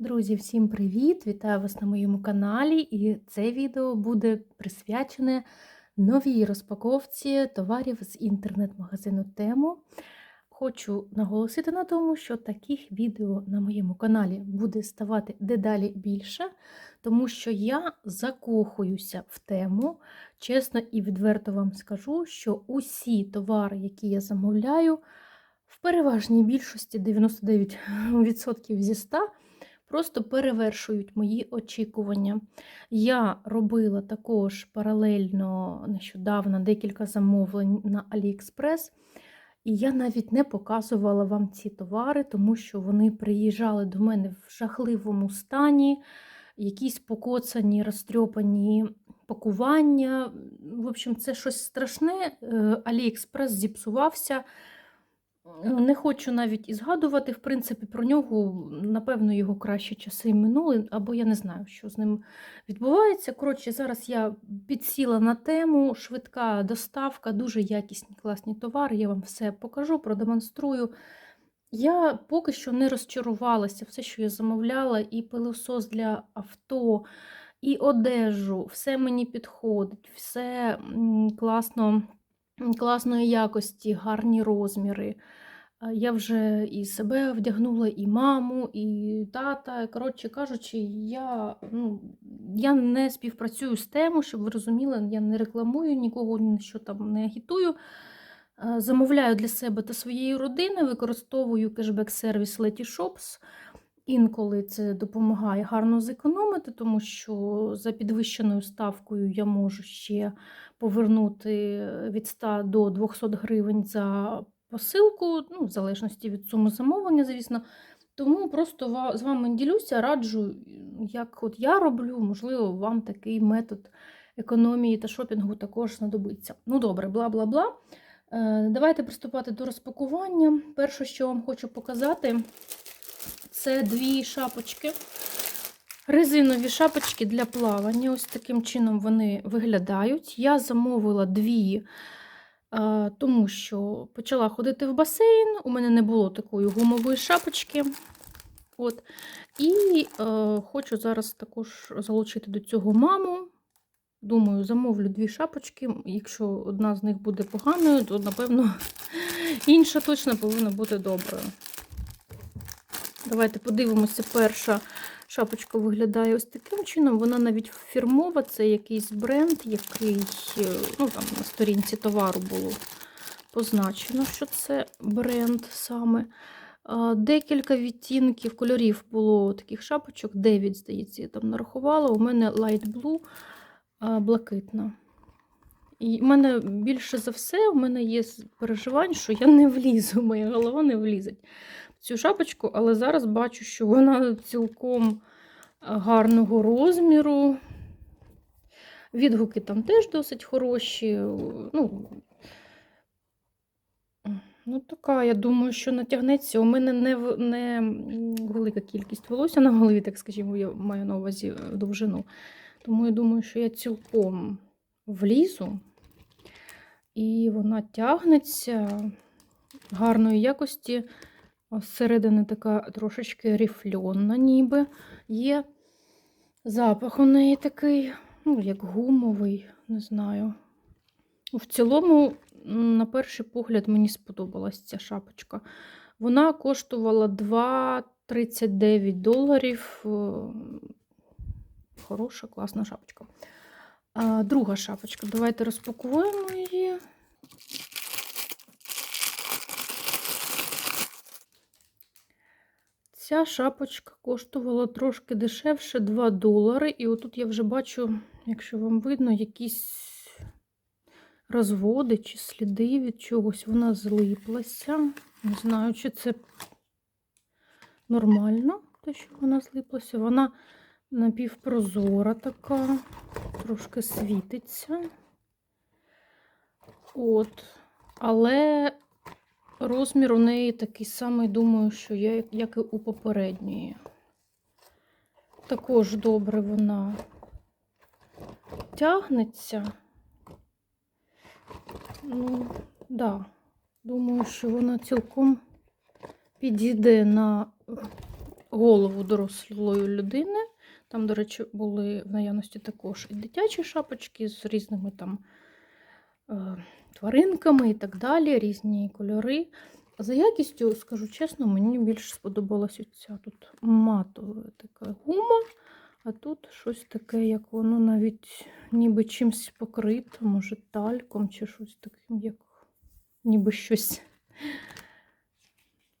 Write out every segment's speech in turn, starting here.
Друзі, всім привіт! Вітаю вас на моєму каналі, і це відео буде присвячене новій розпаковці товарів з інтернет-магазину Тему. Хочу наголосити на тому, що таких відео на моєму каналі буде ставати дедалі більше, тому що я закохуюся в тему. Чесно і відверто вам скажу, що усі товари, які я замовляю, в переважній більшості 99% зі 100 просто перевершують мої очікування. Я робила також паралельно нещодавно декілька замовлень на AliExpress, і я навіть не показувала вам ці товари, тому що вони приїжджали до мене в жахливому стані, якісь покоцані, розтрьопані пакування. В общем, це щось страшне. Е, AliExpress зіпсувався. Не хочу навіть і згадувати, в принципі, про нього, напевно, його кращі часи минули, або я не знаю, що з ним відбувається. Коротше, зараз я підсіла на тему, швидка доставка, дуже якісні класні товари. Я вам все покажу, продемонструю. Я поки що не розчарувалася, все, що я замовляла, і пилосос для авто, і одежу, все мені підходить, все класно класної якості, гарні розміри. Я вже і себе вдягнула, і маму, і тата. Коротше кажучи, я ну, я не співпрацюю з тему, щоб ви розуміли, я не рекламую нікого, нічого там не агітую. Замовляю для себе та своєї родини, використовую кешбек-сервіс Letyshops. Інколи це допомагає гарно зекономити, тому що за підвищеною ставкою я можу ще повернути від 100 до 200 гривень за посилку, ну, в залежності від суми замовлення, звісно. Тому просто з вами ділюся, раджу, як от я роблю, можливо, вам такий метод економії та шопінгу також знадобиться. Ну, добре, бла бла бла. Е, давайте приступати до розпакування. Перше, що вам хочу показати, це дві шапочки. Резинові шапочки для плавання. Ось таким чином вони виглядають. Я замовила дві, тому що почала ходити в басейн, у мене не було такої гумової шапочки. От. І е, хочу зараз також залучити до цього маму. Думаю, замовлю дві шапочки. Якщо одна з них буде поганою, то, напевно, інша точно повинна бути доброю. Давайте подивимося, перша шапочка виглядає ось таким чином. Вона навіть фірмова, це якийсь бренд, який е, ну, там на сторінці товару було позначено, що це бренд саме. Декілька відтінків кольорів було таких шапочок, 9, здається, я там нарахувала. У мене light blue блакитна. І в мене більше за все, у мене є переживань, що я не влізу, моя голова не влізе цю шапочку, але зараз бачу, що вона цілком гарного розміру. Відгуки там теж досить хороші. Ну, ну така, я думаю, що натягнеться. У мене не не велика кількість волосся на голові, так скажімо, я маю на увазі е, довжину. Тому я думаю, що я цілком влізу, і вона тягнеться гарної якості. Зсередини така трошечки ріфльонна, ніби є. Запах у неї такий, ну, як гумовий, не знаю. В цілому, на перший погляд, мені сподобалась ця шапочка. Вона коштувала 2,39 доларів. Е, хороша, класна шапочка. Друга шапочка. Давайте розпакуємо її. Ця шапочка коштувала трошки дешевше 2 долари. І отут я вже бачу, якщо вам видно, якісь розводи чи сліди від чогось. Вона злиплася. Не знаю, чи це нормально, те, що вона злиплася. Вона напівпрозора така, трошки світиться. От. Але Розмір у неї такий самий, думаю, що я, як і у попередньої. Також добре вона тягнеться. Ну, да, думаю, що вона цілком підійде на голову дорослої людини. Там, до речі, були в наявності також і дитячі шапочки з різними там тваринками і так далі, різні кольори. За якістю, скажу чесно, мені більше сподобалася ця тут матова така гума, а тут щось таке, як воно навіть ніби чимось покрито, може тальком чи щось таким, як ніби щось.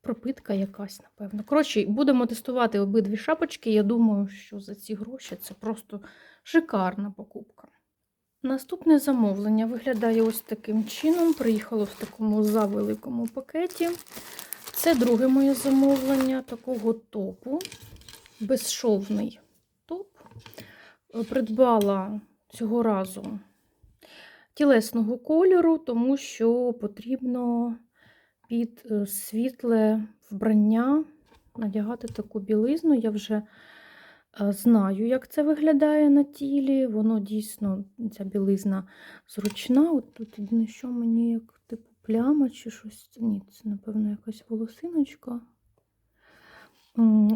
Пропитка якась, напевно. Коротше, будемо тестувати обидві шапочки. Я думаю, що за ці гроші це просто шикарна покупка. Наступне замовлення виглядає ось таким чином. Приїхало в такому завеликому пакеті. Це друге моє замовлення такого топу. Безшовний топ. Е, Придбала цього разу тілесного кольору, тому що потрібно під е, світле вбрання надягати таку білизну. Я вже знаю, як це виглядає на тілі. Воно дійсно, ця білизна зручна. От тут єдине, що мені як типу пляма чи щось. Ні, це, напевно, якась волосиночка.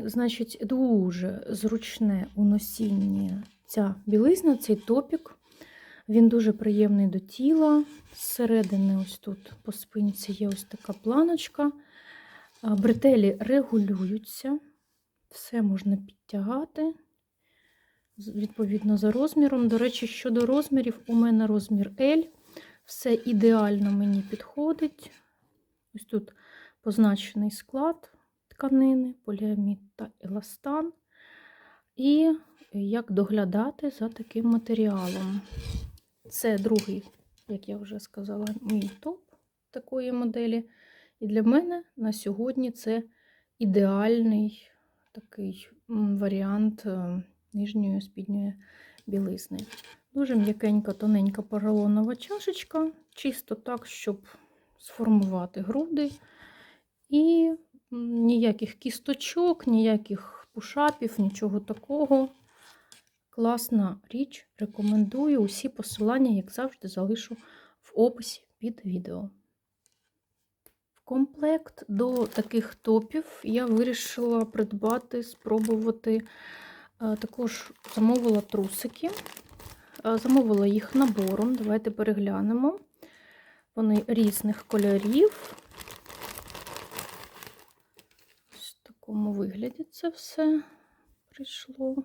Значить, дуже зручне у носінні ця білизна, цей топік. Він дуже приємний до тіла. Зсередини, ось тут по спинці є ось така планочка. А, Бретелі регулюються, все можна підтягати відповідно за розміром. До речі, щодо розмірів, у мене розмір L. Все ідеально мені підходить. Ось тут позначений склад тканини, поліамід та еластан. І як доглядати за таким матеріалом. Це другий, як я вже сказала, мій топ такої моделі. І для мене на сьогодні це ідеальний такий варіант е, нижньої спідньої білизни. Дуже м'якенька, тоненька поролонова чашечка, чисто так, щоб сформувати груди. І ніяких кісточок, ніяких пушапів, нічого такого. Класна річ, рекомендую. Усі посилання, як завжди, залишу в описі під відео. Комплект до таких топів я вирішила придбати, спробувати. е, Також замовила трусики. Е, Замовила їх набором. Давайте переглянемо. Вони різних кольорів. Ось в такому вигляді це все прийшло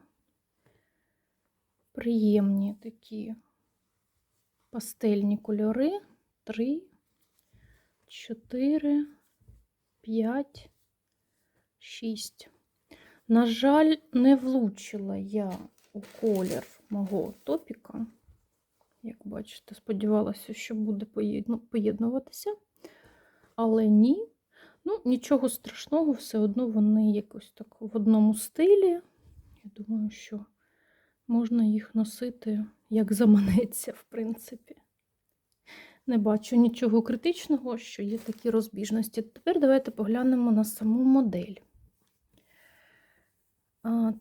приємні такі пастельні кольори. Три, чотири, п'ять, шість. На жаль, не влучила я у колір мого топіка. Як бачите, сподівалася, що буде поєднуватися. Але ні. Ну, нічого страшного, все одно вони якось так в одному стилі. Я думаю, що можна їх носити як заманеться, в принципі. Не бачу нічого критичного, що є такі розбіжності. Тепер давайте поглянемо на саму модель.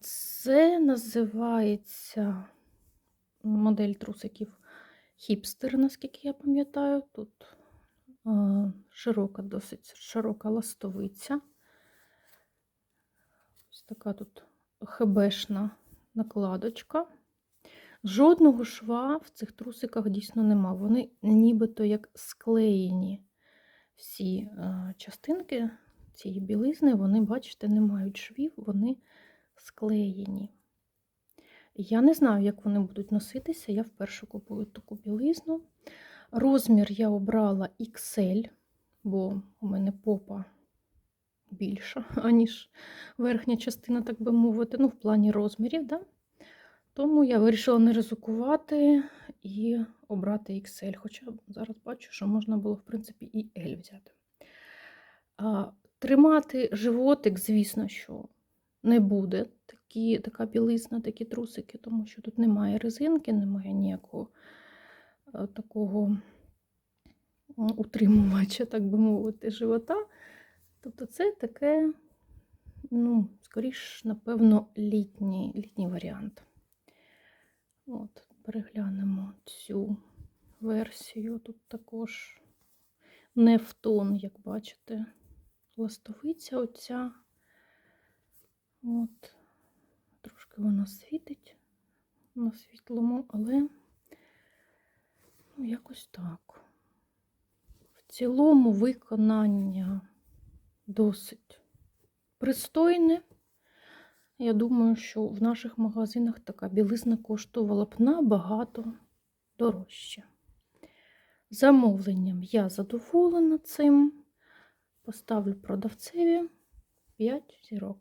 Це називається модель трусиків хіпстер, наскільки я пам'ятаю. Тут широка, досить широка ластовиця. Ось така тут хебешна накладочка. Жодного шва в цих трусиках дійсно нема. Вони нібито як склеєні. Всі е, частинки цієї білизни, вони, бачите, не мають швів, вони склеєні. Я не знаю, як вони будуть носитися. Я вперше купую таку білизну. Розмір я обрала XL, бо у мене попа більша, аніж верхня частина, так би мовити, ну, в плані розмірів. Да? Тому я вирішила не ризикувати і обрати XL. Хоча зараз бачу, що можна було, в принципі, і L взяти. А, тримати животик, звісно, що не буде такі, така білизна, такі трусики, тому що тут немає резинки, немає ніякого е, такого утримувача, так би мовити, живота. Тобто це таке, ну, скоріш, напевно, літній, літній варіант. От, переглянемо цю версію. Тут також не в тон, як бачите, ластовиця оця. От, трошки вона світить на світлому, але ну, якось так. В цілому виконання досить пристойне. Я думаю, що в наших магазинах така білизна коштувала б набагато дорожче. Замовленням я задоволена цим. Поставлю продавцеві 5 зірок.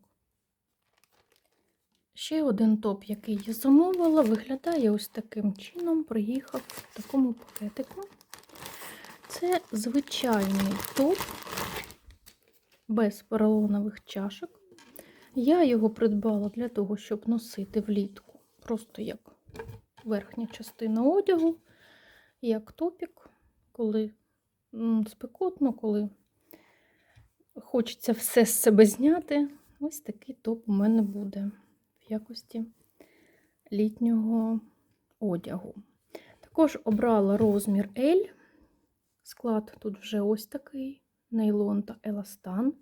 Ще один топ, який я замовила, виглядає ось таким чином. Приїхав в такому пакетику. Це звичайний топ без поролонових чашок. Я його придбала для того, щоб носити влітку. Просто як верхня частина одягу, як топік, коли спекотно, коли хочеться все з себе зняти. Ось такий топ у мене буде в якості літнього одягу. Також обрала розмір L. Склад тут вже ось такий: нейлон та еластан.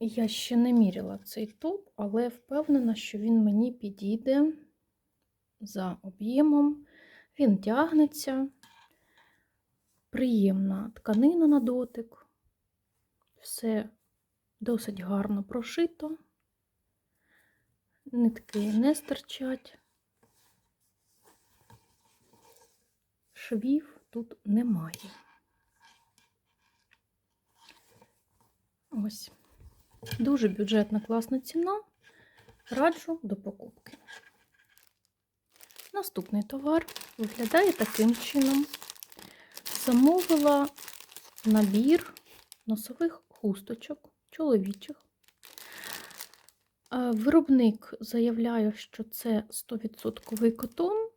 Я ще не міряла цей топ, але впевнена, що він мені підійде за об'ємом. Він тягнеться, приємна тканина на дотик. Все досить гарно прошито, нитки не стирчать, швів тут немає. Ось. Дуже бюджетна класна ціна. Раджу до покупки. Наступний товар виглядає таким чином. Замовила набір носових хусточок чоловічих. Е, Виробник заявляє, що це 100% котон.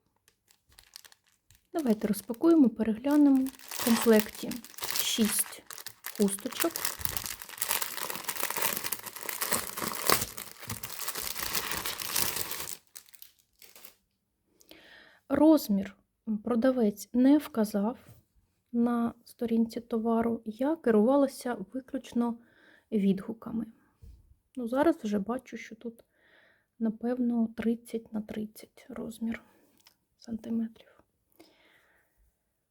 Давайте розпакуємо, переглянемо. В комплекті 6 хусточок. Розмір продавець не вказав на сторінці товару. Я керувалася виключно відгуками. Ну, зараз вже бачу, що тут, напевно, 30 на 30 розмір сантиметрів.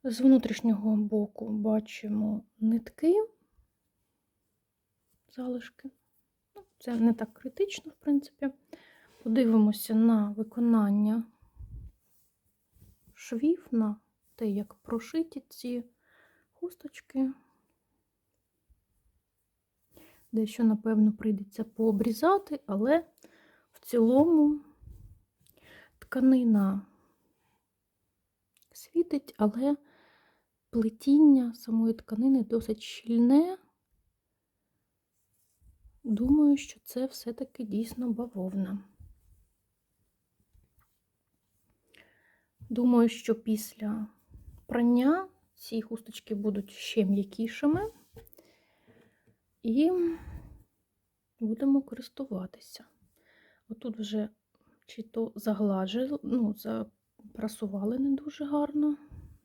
З внутрішнього боку бачимо нитки, залишки. Ну, Це не так критично, в принципі. Подивимося на виконання швів, на те, як прошиті ці хусточки. Дещо, напевно, прийдеться пообрізати, але в цілому тканина світить, але плетіння самої тканини досить щільне. Думаю, що це все-таки дійсно бавовна. Думаю, що після прання ці хусточки будуть ще м'якішими і будемо користуватися. Отут вже чи то загладжили, ну, запрасували не дуже гарно,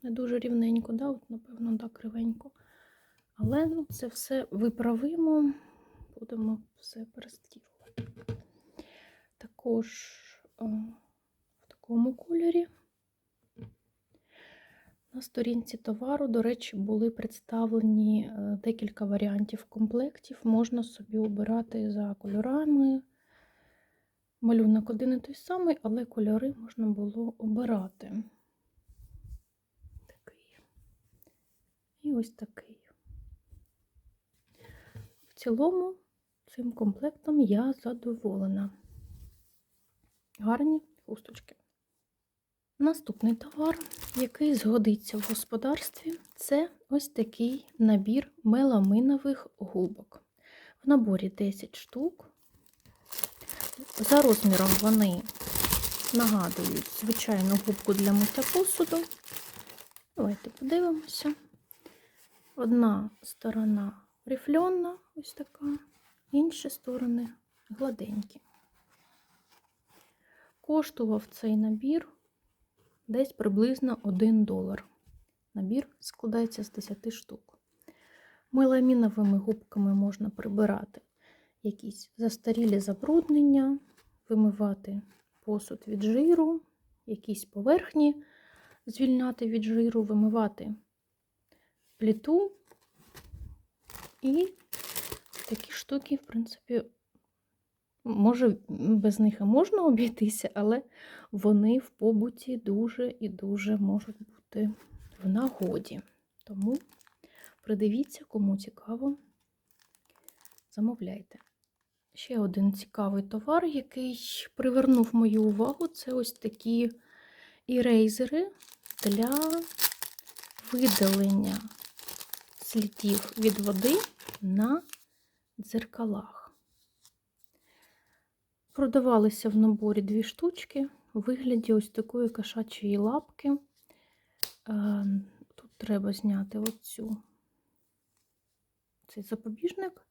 не дуже рівненько, да? От, напевно, так, кривенько. Але ну, це все виправимо, будемо все перестрілювати. Також о, в такому кольорі. На сторінці товару, до речі, були представлені е, декілька варіантів комплектів. Можна собі обирати за кольорами. Малюнок один і той самий, але кольори можна було обирати. Такий. І ось такий. В цілому, цим комплектом я задоволена. Гарні хусточки. Наступний товар, який згодиться в господарстві, це ось такий набір меламинових губок. В наборі 10 штук. За розміром вони нагадують звичайну губку для миття посуду. Давайте подивимося. Одна сторона рифльонна, ось така, інші сторони гладенькі. Коштував цей набір десь приблизно 1 долар. Набір складається з 10 штук. Меламіновими губками можна прибирати якісь застарілі забруднення, вимивати посуд від жиру, якісь поверхні звільняти від жиру, вимивати плиту. І такі штуки, в принципі, може, без них і можна обійтися, але вони в побуті дуже і дуже можуть бути в нагоді. Тому придивіться, кому цікаво, замовляйте. Ще один цікавий товар, який привернув мою увагу, це ось такі ірейзери для видалення слідів від води на дзеркалах. Продавалися в наборі дві штучки у вигляді ось такої кошачої лапки. Е, Тут треба зняти оцю, цей запобіжник,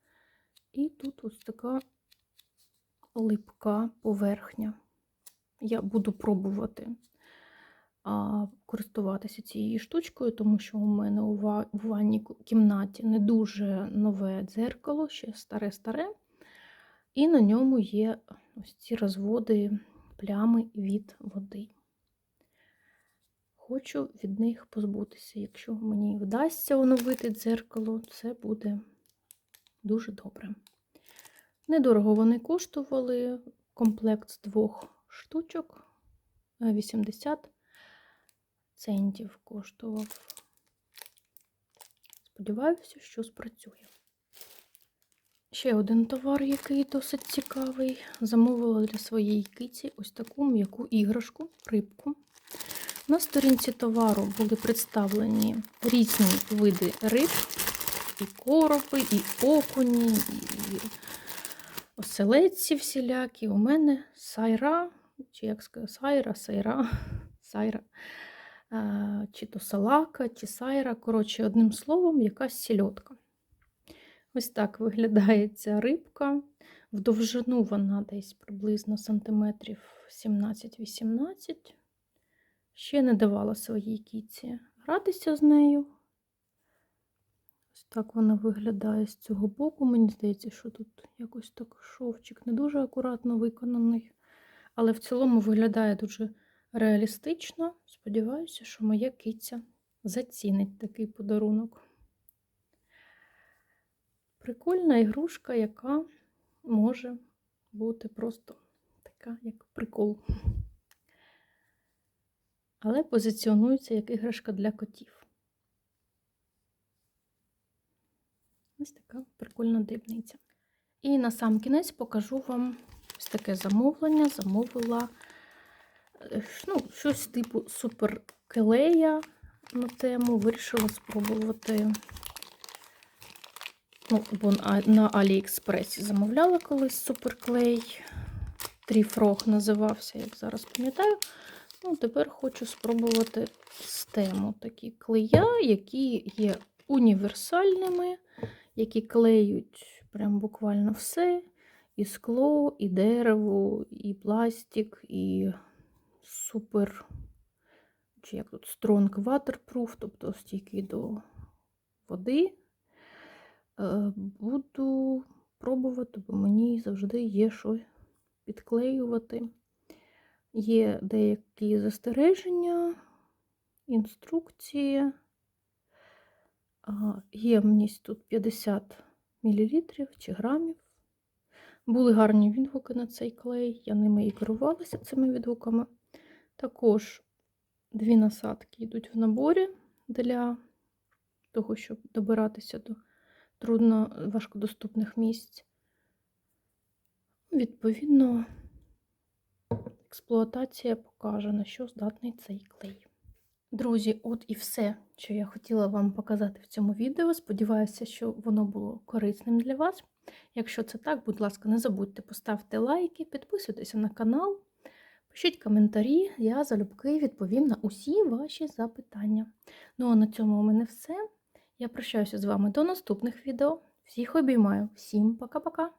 і тут ось така липка поверхня. Я буду пробувати користуватися цією штучкою, тому що у мене у ванній кімнаті не дуже нове дзеркало, ще старе-старе. І на ньому є ось ці розводи плями від води. Хочу від них позбутися. Якщо мені вдасться оновити дзеркало, це буде дуже добре. Недорого вони коштували. Комплект з двох штучок е, 80 центів коштував. Сподіваюся, що спрацює. Ще один товар, який досить цікавий. Замовила для своєї киці ось таку м'яку іграшку, рибку. На сторінці товару були представлені різні види риб, і короби, і окуні, і оселедці всілякі. У мене сайра, чи як сказати, сайра, сайра, сайра, чи то салака, чи сайра. Коротше, одним словом, якась сільотка. Ось так виглядає ця рибка. В довжину вона десь приблизно сантиметрів 17-18. Ще не давала своїй кіці гратися з нею. Ось так вона виглядає з цього боку. Мені здається, що тут якось так шовчик не дуже акуратно виконаний. Але в цілому виглядає дуже реалістично. Сподіваюся, що моя киця зацінить такий подарунок. Прикольна ігрушка, яка може бути просто така, як прикол. Але позиціонується як іграшка для котів. Ось така прикольна дрібниця. І на сам кінець покажу вам ось таке замовлення. Замовила е, ну, щось типу суперклея на тему. Вирішила спробувати. Ну, бо на Аліекспресі замовляла колись суперклей. Тріфрог називався, як зараз пам'ятаю. Ну, тепер хочу спробувати систему такі клея, які є універсальними, які клеють прям буквально все. І скло, і дерево, і пластик, і супер, чи як тут Strong Waterproof, тобто стійкий до води. Е, Буду пробувати, бо мені завжди є що підклеювати. Є деякі застереження, інструкції. Ємність тут 50 мл чи грамів. Були гарні відгуки на цей клей, я ними і керувалася цими відгуками. Також дві насадки йдуть в наборі для того, щоб добиратися до трудно важкодоступних місць. Відповідно, експлуатація покаже, на що здатний цей клей. Друзі, от і все, що я хотіла вам показати в цьому відео. Сподіваюся, що воно було корисним для вас. Якщо це так, будь ласка, не забудьте поставити лайки, підписуйтеся на канал, пишіть коментарі, я залюбки відповім на усі ваші запитання. Ну а на цьому у мене все. Я прощаюся з вами до наступних відео. Всіх обіймаю, всім пока-пока!